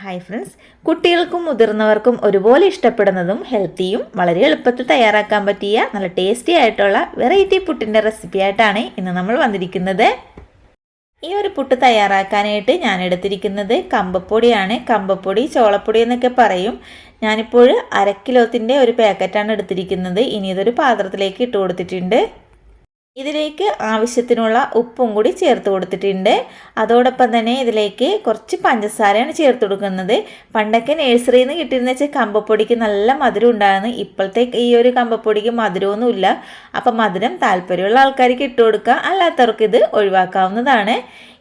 Hi friends കുട്ടികൾക്കും മുതിർന്നവർക്കും ഒരുപോലെ ഇഷ്ടപ്പെടുന്നതും ഹെൽത്തിയും വളരെ എളുപ്പത്തിൽ തയ്യാറാക്കാൻ പറ്റിയ നല്ല ടേസ്റ്റി ആയിട്ടുള്ള വെറൈറ്റി പുട്ടിന്റെ റെസിപ്പി ആയിട്ടാണ് ഇന്ന് നമ്മൾ വന്നിരിക്കുന്നത്. ഈ ഒരു പുട്ട് തയ്യാറാക്കാനായിട്ട് ഞാൻ എടുത്തിരിക്കുന്നത് കമ്പപ്പൊടിയാണ്. കമ്പപ്പൊടി ചോളപ്പൊടി എന്നൊക്കെ പറയും. ഞാനിപ്പോൾ അരക്കിലോത്തിന്റെ ഒരു പാക്കറ്റാണ് എടുത്തിരിക്കുന്നത്. ഇനി ഇതൊരു പാത്രത്തിലേക്ക് ഇട്ട് കൊടുത്തിട്ടുണ്ട്. ഇതിലേക്ക് ആവശ്യത്തിനുള്ള ഉപ്പും കൂടി ചേർത്ത് കൊടുത്തിട്ടുണ്ട്. അതോടൊപ്പം തന്നെ ഇതിലേക്ക് കുറച്ച് പഞ്ചസാരയാണ് ചേർത്ത് കൊടുക്കുന്നത്. പണ്ടൊക്കെ നഴ്സറിയിൽ നിന്ന് കിട്ടിയിരുന്ന വെച്ചാൽ കമ്പപ്പൊടിക്ക് നല്ല മധുരം ഉണ്ടായിരുന്നു. ഇപ്പോഴത്തെ ഈ ഒരു കമ്പപ്പൊടിക്ക് മധുരമൊന്നുമില്ല. അപ്പം മധുരം താല്പര്യമുള്ള ആൾക്കാർക്ക് ഇട്ട് കൊടുക്കുക അല്ലാത്തവർക്ക് ഇത് ഒഴിവാക്കാവുന്നതാണ്.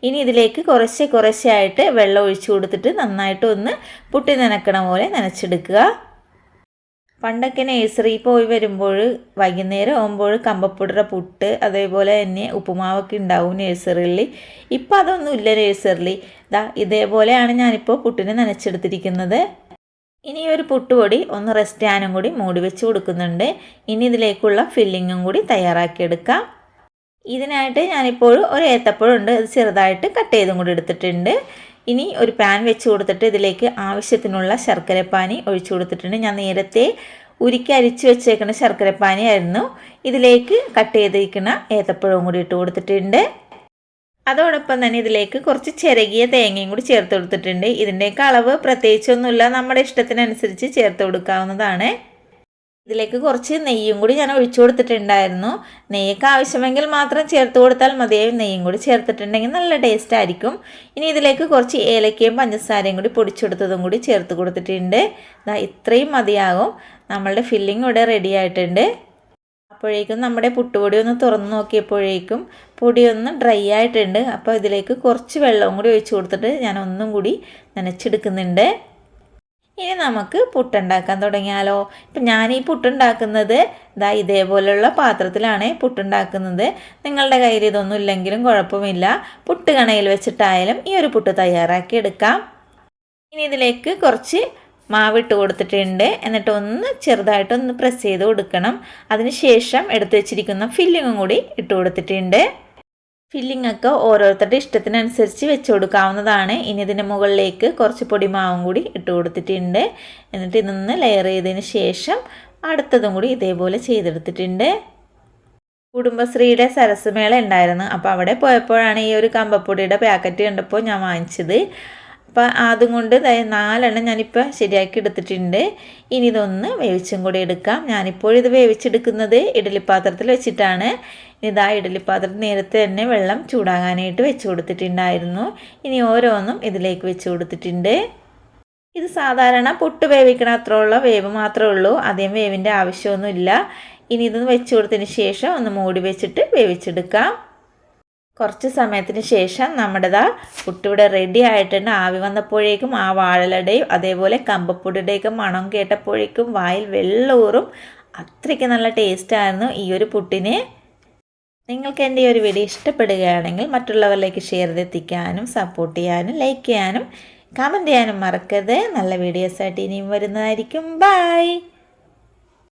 ഇനി ഇതിലേക്ക് കുറച്ച് കുറച്ചായിട്ട് വെള്ളം ഒഴിച്ചു കൊടുത്തിട്ട് നന്നായിട്ട് ഒന്ന് പുട്ടി നനക്കണ പോലെ നനച്ചെടുക്കുക. പണ്ടൊക്കെ നഴ്സറി പോയി വരുമ്പോൾ വൈകുന്നേരം ആകുമ്പോൾ കമ്പപ്പുടറ പുട്ട് അതേപോലെ തന്നെ ഉപ്പുമാവൊക്കെ ഉണ്ടാവും നേഴ്സറിയിൽ ഇപ്പം അതൊന്നുമില്ല നേഴ്സറിയിൽ ഇതാ ഇതേപോലെയാണ് ഞാനിപ്പോൾ പുട്ടിന് നനച്ചെടുത്തിരിക്കുന്നത്. ഇനി ഒരു പുട്ടുപൊടി ഒന്ന് റെസ്റ്റ് ചെയ്യാനും കൂടി മൂടി വെച്ച് കൊടുക്കുന്നുണ്ട്. ഇനി ഇതിലേക്കുള്ള ഫില്ലിങ്ങും കൂടി തയ്യാറാക്കിയെടുക്കാം. ഇതിനായിട്ട് ഞാനിപ്പോൾ ഒരു ഏത്തപ്പഴമുണ്ട് അത് ചെറുതായിട്ട് കട്ട് ചെയ്തും കൂടി എടുത്തിട്ടുണ്ട്. ഇനി ഒരു പാൻ വെച്ച് കൊടുത്തിട്ട് ഇതിലേക്ക് ആവശ്യത്തിനുള്ള ശർക്കരപ്പാനി ഒഴിച്ചു കൊടുത്തിട്ടുണ്ട്. ഞാൻ നേരത്തെ ഉരുക്കി അരിച്ച് വെച്ചേക്കുന്ന ശർക്കരപ്പാനി ആയിരുന്നു ഇതിലേക്ക് കട്ട് ചെയ്തിരിക്കുന്ന ഏത്തപ്പഴവും കൂടി ഇട്ട് കൊടുത്തിട്ടുണ്ട്. അതോടൊപ്പം തന്നെ ഇതിലേക്ക് കുറച്ച് ചിരകിയ തേങ്ങയും കൂടി ചേർത്ത് കൊടുത്തിട്ടുണ്ട്. ഇതിന്റെയൊക്കെ അളവ് പ്രത്യേകിച്ചൊന്നുമില്ല. നമ്മുടെ ഇഷ്ടത്തിനനുസരിച്ച് ചേർത്ത് കൊടുക്കാവുന്നതാണ്. ഇതിലേക്ക് കുറച്ച് നെയ്യും കൂടി ഞാൻ ഒഴിച്ചു കൊടുത്തിട്ടുണ്ടായിരുന്നു. നെയ്യൊക്കെ ആവശ്യമെങ്കിൽ മാത്രം ചേർത്ത് കൊടുത്താൽ മതിയായും നെയ്യും കൂടി ചേർത്തിട്ടുണ്ടെങ്കിൽ നല്ല ടേസ്റ്റ് ആയിരിക്കും. ഇനി ഇതിലേക്ക് കുറച്ച് ഏലക്കയും പഞ്ചസാരയും കൂടി പൊടിച്ചെടുത്തതും കൂടി ചേർത്ത് കൊടുത്തിട്ടുണ്ട്. ഇത്രയും മതിയാകും. നമ്മളുടെ ഫില്ലിംഗ് ഇവിടെ റെഡി ആയിട്ടുണ്ട്. അപ്പോഴേക്കും നമ്മുടെ പുട്ടുപൊടി ഒന്ന് തുറന്ന് നോക്കിയപ്പോഴേക്കും പൊടി ഒന്ന് ഡ്രൈ ആയിട്ടുണ്ട്. അപ്പോൾ ഇതിലേക്ക് കുറച്ച് വെള്ളവും കൂടി ഒഴിച്ചു കൊടുത്തിട്ട് ഞാൻ ഒന്നും കൂടി നനച്ചെടുക്കുന്നുണ്ട്. ഇനി നമുക്ക് പുട്ടുണ്ടാക്കാൻ തുടങ്ങിയാലോ. ഇപ്പം ഞാൻ ഈ പുട്ടുണ്ടാക്കുന്നത് ഇതാ ഇതേപോലെയുള്ള പാത്രത്തിലാണ് പുട്ടുണ്ടാക്കുന്നത്. നിങ്ങളുടെ കയ്യിൽ ഇതൊന്നും ഇല്ലെങ്കിലും കുഴപ്പമില്ല. പുട്ട് കണയിൽ വെച്ചിട്ടായാലും ഈ ഒരു പുട്ട് തയ്യാറാക്കി എടുക്കാം. ഇനി ഇതിലേക്ക് കുറച്ച് മാവിട്ട് കൊടുത്തിട്ടുണ്ട്. എന്നിട്ട് ഒന്ന് ചെറുതായിട്ടൊന്ന് പ്രസ് ചെയ്ത് കൊടുക്കണം. അതിനുശേഷം എടുത്തു വെച്ചിരിക്കുന്ന ഫില്ലിങ്ങും കൂടി ഇട്ട് കൊടുത്തിട്ടുണ്ട്. ഫില്ലിംഗ് ഒക്കെ ഓരോരുത്തരുടെ ഇഷ്ടത്തിനനുസരിച്ച് വെച്ച് കൊടുക്കാവുന്നതാണ്. ഇനി ഇതിന്റെ മുകളിലേക്ക് കുറച്ച് പൊടി മാവും കൂടി ഇട്ട് കൊടുത്തിട്ടുണ്ട്. എന്നിട്ട് ഇതൊന്ന് ലെയർ ചെയ്തതിന് ശേഷം അടുത്തതും കൂടി ഇതേപോലെ ചെയ്തെടുത്തിട്ടുണ്ട്. കുടുംബശ്രീയുടെ സരസ്മേള ഉണ്ടായിരുന്നു. അപ്പോൾ അവിടെ പോയപ്പോഴാണ് ഈ ഒരു കമ്പപ്പൊടിയുടെ പാക്കറ്റ് കണ്ടപ്പോൾ ഞാൻ വാങ്ങിച്ചത്. അപ്പോൾ അതും കൊണ്ട് നാലെണ്ണം ഞാനിപ്പോൾ ശരിയാക്കി എടുത്തിട്ടുണ്ട്. ഇനി ഇതൊന്ന് വേവിച്ചും കൂടി എടുക്കാം. ഞാനിപ്പോഴിത് വേവിച്ചെടുക്കുന്നത് ഇഡലിപ്പാത്രത്തിൽ വെച്ചിട്ടാണ്. ഇതാ ഇഡലിപ്പാത്രത്തിൽ നേരത്തെ തന്നെ വെള്ളം ചൂടാകാനായിട്ട് വെച്ച് കൊടുത്തിട്ടുണ്ടായിരുന്നു. ഇനി ഓരോന്നും ഇതിലേക്ക് വെച്ച് കൊടുത്തിട്ടുണ്ട്. ഇത് സാധാരണ പുട്ട് വേവിക്കണ അത്രയുള്ള വേവ് മാത്രമേ ഉള്ളൂ. അധികം വേവിന്റെ ആവശ്യമൊന്നുമില്ല. ഇനി ഇതൊന്ന് വെച്ച് കൊടുത്തതിന് ശേഷം ഒന്ന് മൂടി വെച്ചിട്ട് വേവിച്ചെടുക്കാം. കുറച്ച് സമയത്തിന് ശേഷം നമ്മുടേതാ പുട്ടിവിടെ റെഡി ആയിട്ടുണ്ട്. ആവി വന്നപ്പോഴേക്കും ആ വാഴലടയും അതേപോലെ കമ്പപ്പൊടിയുടെയൊക്കെ മണം കേട്ടപ്പോഴേക്കും വായിൽ വെള്ളൂറും. അത്രയ്ക്ക് നല്ല ടേസ്റ്റായിരുന്നു ഈ ഒരു പുട്ടിന്. നിങ്ങൾക്ക് എന്റെ ഈ ഒരു വീഡിയോ ഇഷ്ടപ്പെടുകയാണെങ്കിൽ മറ്റുള്ളവരിലേക്ക് ഷെയർ ചെയ്തെത്തിക്കാനും സപ്പോർട്ട് ചെയ്യാനും ലൈക്ക് ചെയ്യാനും കമന്റ് ചെയ്യാനും മറക്കരുത്. നല്ല വീഡിയോസായിട്ട് ഇനിയും വരുന്നതായിരിക്കും. ബൈ